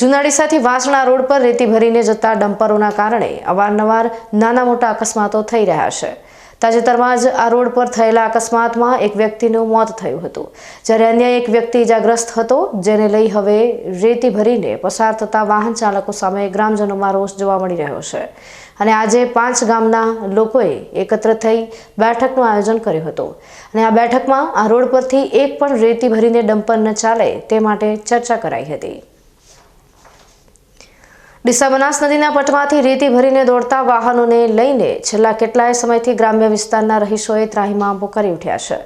જુનાડીસાથી Vasna road પર રેતી ભરીને જતા ડમ્પરોના કારણે અવારનવાર નાના મોટા અકસ્માતો થઈ રહ્યા છે. તાજેતરમાં જ આ રોડ પર થયેલા અકસ્માતમાં એક વ્યક્તિનું મોત થયું હતું. જ્યારે અન્ય એક વ્યક્તિ ઇજાગ્રસ્ત હતો, જેને લઈ હવે રેતી ભરીને પસાર થતા વાહન ચાલકો સામે ગ્રામજનોમાં રોષ જોવા મળી રહ્યો છે. અને આજે પાંચ ગામના લોકોએ એકત્ર થઈ બેઠકનું આયોજન કર્યું હતું. અને આ બેઠકમાં આ રોડ પરથી એક પણ રેતી ભરીને ડમ્પર ન ચાલે તે માટે ચર્ચા કરાઈ હતી. ડીસા બનાસ નદીના પટમાંથી રેતી ભરીને દોડતા વાહનોને લઈને છેલ્લા કેટલાય સમયથી ગ્રામ્ય વિસ્તારના રહીશોએ ત્રાહિમામ કરી ઉઠ્યા છે.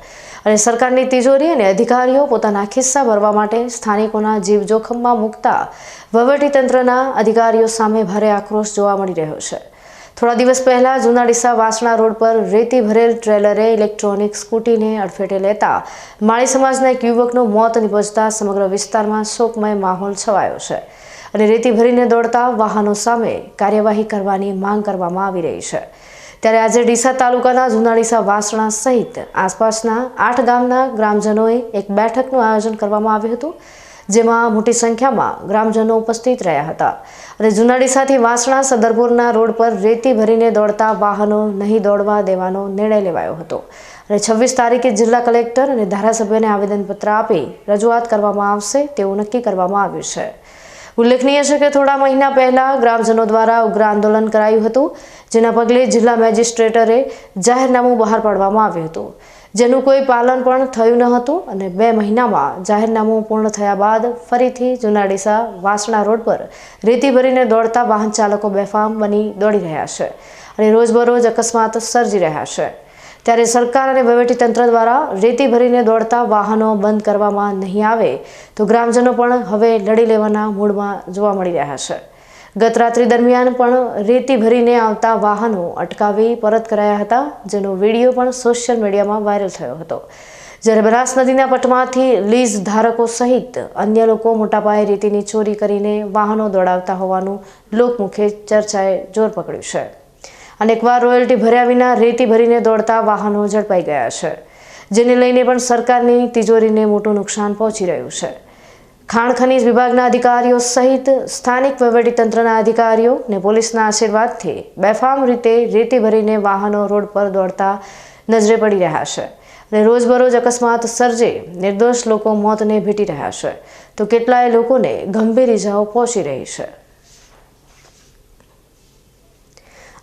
અને સરકારની તિજોરી અને અધિકારીઓ પોતાના ખિસ્સા ભરવા માટે સ્થાનિકોના જીવ જોખમમાં મૂકતા વહીવટીતંત્રના અધિકારીઓ સામે ભારે આક્રોશ જોવા મળી રહ્યો છે. થોડા દિવસ પહેલા જૂના ડીસા વાસણા રોડ પર રેતી ભરેલ ટ્રેલરે ઇલેક્ટ્રોનિક સ્કૂટીને અડફેટે લેતા માળી સમાજના એક યુવકનું મોત નિપજતા સમગ્ર વિસ્તારમાં શોકમય માહોલ છવાયો છે. અને રેતી ભરીને દોડતા વાહનો સામે કાર્યવાહી કરવાની માંગ કરવામાં આવી રહી છે. ત્યારે આજે ડીસા તાલુકાના જુનાડીસા વાસણા સહિત આસપાસના આઠ ગામના ગ્રામજનોએ એક બેઠકનું આયોજન કરવામાં આવ્યું હતું, જેમાં મોટી સંખ્યામાં ગ્રામજનો ઉપસ્થિત રહ્યા હતા. અને જુનાડીસાથી વાસણા સદરપુરના રોડ પર રેતી ભરીને દોડતા વાહનો નહીં દોડવા દેવાનો નિર્ણય લેવાયો હતો. અને છવ્વીસ તારીખે જિલ્લા કલેક્ટર અને ધારાસભ્યને આવેદનપત્ર આપી રજૂઆત કરવામાં આવશે તેવું નક્કી કરવામાં આવ્યું છે. ઉલ્લેખનીય છે કે થોડા મહિના પહેલા ગ્રામજનો દ્વારા ઉગ્ર આંદોલન કરાયું હતું, જેના પગલે જિલ્લા મેજિસ્ટ્રેટરે જાહેરનામું બહાર પાડવામાં આવ્યું હતું. જેનું કોઈ પાલન પણ થયું ન હતું અને બે મહિનામાં જાહેરનામું પૂર્ણ થયા બાદ ફરીથી જુનાડીસા વાસણા રોડ પર રેતી ભરીને દોડતા વાહન ચાલકો બેફામ બની દોડી રહ્યા છે અને રોજબરોજ અકસ્માત સર્જી રહ્યા છે. ત્યારે સરકાર અને વહીવટીતંત્ર દ્વારા રેતી ભરીને દોડતા વાહનો બંધ કરવામાં નહીં આવે તો ગ્રામજનો પણ હવે લડી લેવાના મૂડમાં જોવા મળી રહ્યા છે. ગત રાત્રિ દરમિયાન પણ રેતી ભરીને આવતા વાહનો અટકાવી પરત કરાયા હતા, જેનો વીડિયો પણ સોશિયલ મીડિયામાં વાયરલ થયો હતો. જ્યારે બનાસ નદીના પટમાંથી લીઝ ધારકો સહિત અન્ય લોકો મોટા પાયે રેતીની ચોરી કરીને વાહનો દોડાવતા હોવાનું લોકમુખે ચર્ચાએ જોર પકડ્યું છે. અનેકવાર રોયલ્ટી ભર્યા વિના રેતી ભરીને દોડતા વાહનો ઝડપાઈ ગયા છે, જેને લઈને પણ સરકારની તિજોરીને મોટું નુકસાન પહોંચી રહ્યું છે. ખાણ ખનીજ વિભાગના અધિકારીઓ સહિત સ્થાનિક વહીવટીતંત્રના અધિકારીઓ ને પોલીસના આશીર્વાદથી બેફામ રીતે રેતી ભરીને વાહનો રોડ પર દોડતા નજરે પડી રહ્યા છે અને રોજબરોજ અકસ્માત સર્જે નિર્દોષ લોકો મોતને ભેટી રહ્યા છે. તો કેટલાય લોકોને ગંભીર ઇજાઓ પહોંચી રહી છે.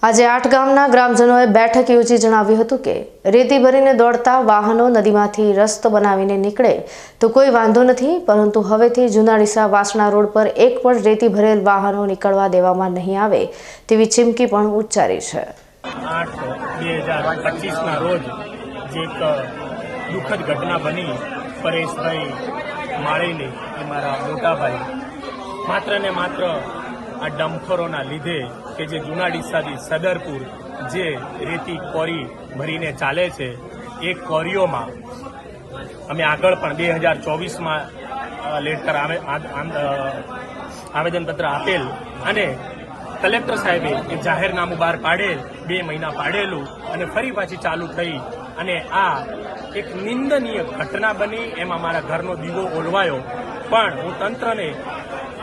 આજે આઠ ગામના ગ્રામજનોએ બેઠક યોજી જણાવ્યું હતું કે, રેતી ભરીને દોડતા વાહનો નદીમાંથી રસ્તો બનાવીને નીકળે તો કોઈ વાંધો નથી, પરંતુ હવેથી જુનાડીસા વાસણા રોડ પર એક પણ રેતી ભરેલ વાહનો નીકળવા દેવામાં નહીં આવે તેવી ચીમકી પણ ઉચ્ચારી છે. માત્ર ને માત્ર આ ડમ્ફરોના લીધે કે જે જૂના ડીસાથી સદરપુર જે રેતી કોરી ભરીને ચાલે છે, એ કોરીઓમાં અમે આગળ પણ બે હજાર ચોવીસમાં લેટર આવેદનપત્ર આપેલ અને કલેક્ટર સાહેબે એ જાહેરનામું બહાર પાડેલ, બે મહિના પાડેલું અને ફરી પાછી ચાલુ થઈ અને આ એક નિંદનીય ઘટના બની. એમાં મારા ઘરનો દીવો ઓલવાયો. પણ હું તંત્રને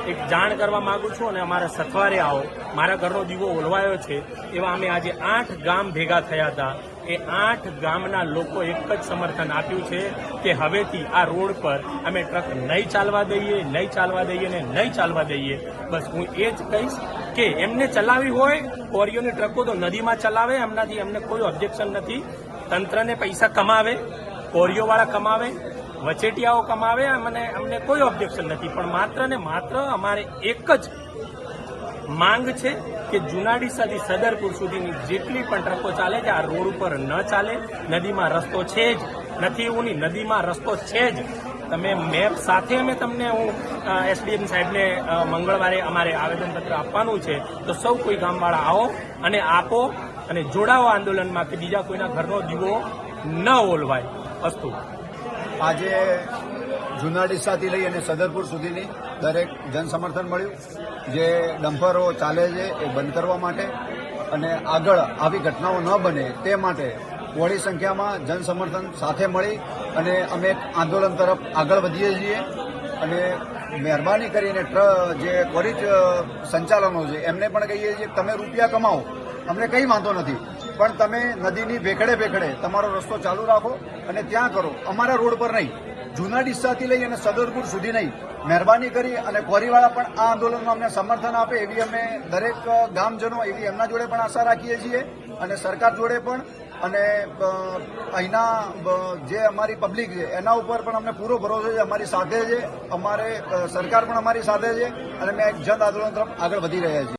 એક જાણ કરવા માંગુ છું અને અમારા સથવારે આવો. મારા ઘરનો દીવો ઓલવાયો છે. એવા અમે આજે આઠ ગામ ભેગા થયા હતા. એ આઠ ગામના લોકો એક જ સમર્થન આપ્યું છે કે હવેથી આ રોડ પર અમે ટ્રક નહીં ચાલવા દઈએ, નહીં ચાલવા દઈએ ને નહીં ચાલવા દઈએ. બસ હું એ જ કહીશ કે એમને ચલાવી હોય, કોરીઓની ટ્રકો તો નદીમાં ચલાવે, એમનાથી એમને કોઈ ઓબ્જેક્શન નથી. તંત્રને પૈસા કમાવે, કોરીઓવાળા કમાવે વચેટિયાઓ કમાવે મને અમને કોઈ ઓબ્જેક્શન નથી. પણ માત્ર ને માત્ર અમારે એક જ માંગ છે કે જુનાડીસાથી સદરપુર સુધીની જેટલી પણ ટ્રકો ચાલે છે, આ રોડ ઉપર ન ચાલે. નદીમાં રસ્તો છે જ. નથી નહીં નદીમાં રસ્તો છે જ. તમે મેપ સાથે અમે તમને હું એસડીએમ સાહેબને મંગળવારે અમારે આવેદનપત્ર આપવાનું છે. તો સૌ કોઈ ગામવાળા આવો અને આપો અને જોડાઓ આંદોલનમાં કે બીજા કોઈના ઘરનો દીવો ન ઓલવાય. અસ્તુ. આજે જૂના ડીસાથી લઈ અને સદરપુર સુધીની દરેક જનસમર્થન મળ્યું. જે ડમ્પરો ચાલે છે એ બંધ કરવા માટે અને આગળ આવી ઘટનાઓ ન બને તે માટે મોટી સંખ્યામાં જનસમર્થન સાથે મળી અને અમે આંદોલન તરફ આગળ વધીએ છીએ. અને મહેરબાની કરીને જે ક્વોરીજ સંચાલનો છે, એમને પણ કહીએ છીએ તમે રૂપિયા કમાઓ અમને કંઈ વાંધો નથી. પણ તમે નદીની ભેખડે ભેખડે તમારો રસ્તો ચાલુ રાખો અને ત્યાં કરો. અમારા રોડ પર નહીં. જૂના ડિસ્સાથી લઈ અને સદરપુર સુધી નહીં. મહેરબાની કરી અને ખોરીવાળા પણ આ આંદોલનમાં અમને સમર્થન આપે એવી અમે દરેક ગામજનો એવી એમના જોડે પણ આશા રાખીએ છીએ અને સરકાર જોડે પણ અને અહીંના જે અમારી પબ્લિક છે, એના ઉપર પણ અમને પૂરો ભરોસો છે, અમારી સાથે છે, અમારે સરકાર પણ અમારી સાથે છે અને મેં એક જન આંદોલન તરફ આગળ વધી રહ્યા છીએ.